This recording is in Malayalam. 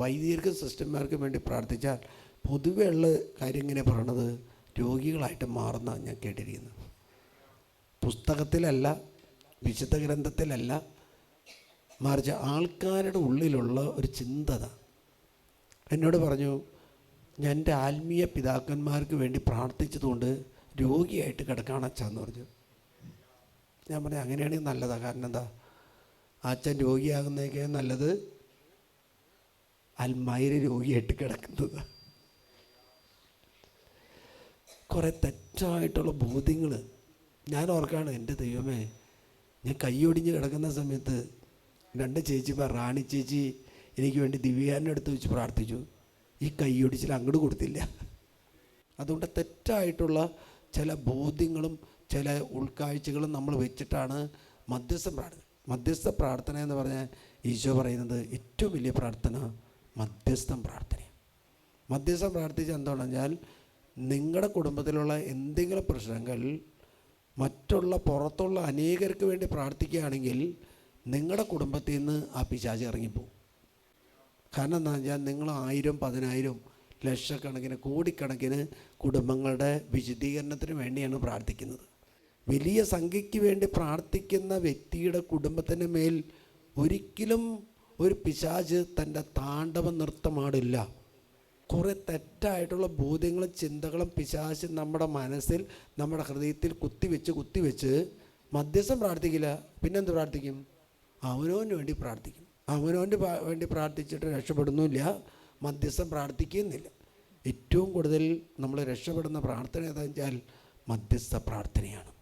വൈദികർക്കും സിസ്റ്റർമാർക്കും വേണ്ടി പ്രാർത്ഥിച്ചാൽ പൊതുവെ ഉള്ള കാര്യം ഇങ്ങനെ പറയണത് രോഗികളായിട്ട് മാറുന്ന ഞാൻ കേട്ടിരിക്കുന്നത്. പുസ്തകത്തിലല്ല വിശുദ്ധ ഗ്രന്ഥത്തിലല്ല മറിച്ച് ആൾക്കാരുടെ ഉള്ളിലുള്ള ഒരു ചിന്തത. എന്നോട് പറഞ്ഞു ഞാൻ എന്റെ ആത്മീയ പിതാക്കന്മാർക്ക് വേണ്ടി പ്രാർത്ഥിച്ചതുകൊണ്ട് രോഗിയായിട്ട് കിടക്കാണ് കിടക്കാണച്ചാന്ന് പറഞ്ഞു. ഞാൻ പറഞ്ഞു അങ്ങനെയാണെങ്കിൽ നല്ലതാണ് കാരണം എന്താ? അച്ഛൻ രോഗിയാകുന്നതൊക്കെ നല്ലത് അൽമായിര രോഗിയായിട്ട് കിടക്കുന്നത്. കുറേ തെറ്റായിട്ടുള്ള ബോധ്യങ്ങൾ ഞാൻ ഓർക്കാണ്. എന്റെ ദൈവമേ ഞാൻ കൈയൊടിഞ്ഞ് കിടക്കുന്ന സമയത്ത് രണ്ട് ചേച്ചിമാർ റാണി ചേച്ചി എനിക്ക് വേണ്ടി ദിവ്യാന്റെ അടുത്ത് വെച്ച് പ്രാർത്ഥിച്ചു. ഈ കൈയൊടിച്ചിൽ അങ്ങോട്ട് കൊടുത്തില്ല. അതുകൊണ്ട് തെറ്റായിട്ടുള്ള ചില ബോധ്യങ്ങളും ചില ഉൾക്കാഴ്ചകളും നമ്മൾ വെച്ചിട്ടാണ് മധ്യസ്ഥ പ്രാർത്ഥന. മധ്യസ്ഥ പ്രാർത്ഥന എന്ന് പറഞ്ഞാൽ ഈശോ പറയുന്നത് ഏറ്റവും വലിയ പ്രാർത്ഥന മധ്യസ്ഥം പ്രാർത്ഥനയാണ്. മധ്യസ്ഥം പ്രാർത്ഥിച്ച് എന്താണെന്ന് പറഞ്ഞാൽ നിങ്ങളുടെ കുടുംബത്തിലുള്ള എന്തെങ്കിലും പ്രശ്നങ്ങൾ മറ്റുള്ള പുറത്തുള്ള അനേകർക്ക് വേണ്ടി പ്രാർത്ഥിക്കുകയാണെങ്കിൽ നിങ്ങളുടെ കുടുംബത്തിൽ നിന്ന് ആ പിശാചി ഇറങ്ങിപ്പോവും കാരണം എന്താ വെച്ചാൽ നിങ്ങൾ ആയിരം പതിനായിരം ലക്ഷക്കണക്കിന് കോടിക്കണക്കിന് കുടുംബങ്ങളുടെ വിശദീകരണത്തിന് വേണ്ടിയാണ് പ്രാർത്ഥിക്കുന്നത്. വലിയ സംഖ്യയ്ക്ക് വേണ്ടി പ്രാർത്ഥിക്കുന്ന വ്യക്തിയുടെ കുടുംബത്തിന്റെ മേൽ ഒരിക്കലും ഒരു പിശാജ് തന്റെ താണ്ഡവ നൃത്തമാടില്ല. കുറേ തെറ്റായിട്ടുള്ള ബോധ്യങ്ങളും ചിന്തകളും പിശാച് നമ്മുടെ മനസ്സിൽ നമ്മുടെ ഹൃദയത്തിൽ കുത്തിവെച്ച് കുത്തിവെച്ച് മധ്യസ്ഥം പ്രാർത്ഥിക്കില്ല. പിന്നെന്ത് പ്രാർത്ഥിക്കും? അവനോന് വേണ്ടി പ്രാർത്ഥിക്കും. അവനോന് വേണ്ടി പ്രാർത്ഥിച്ചിട്ട് രക്ഷപ്പെടുന്നുമില്ല. മധ്യസ്ഥം പ്രാർത്ഥിക്കുന്നില്ല. ഏറ്റവും കൂടുതൽ നമ്മൾ രക്ഷപ്പെടുന്ന പ്രാർത്ഥന ഏതാണെന്ന് വെച്ചാൽ മധ്യസ്ഥ പ്രാർത്ഥനയാണ്.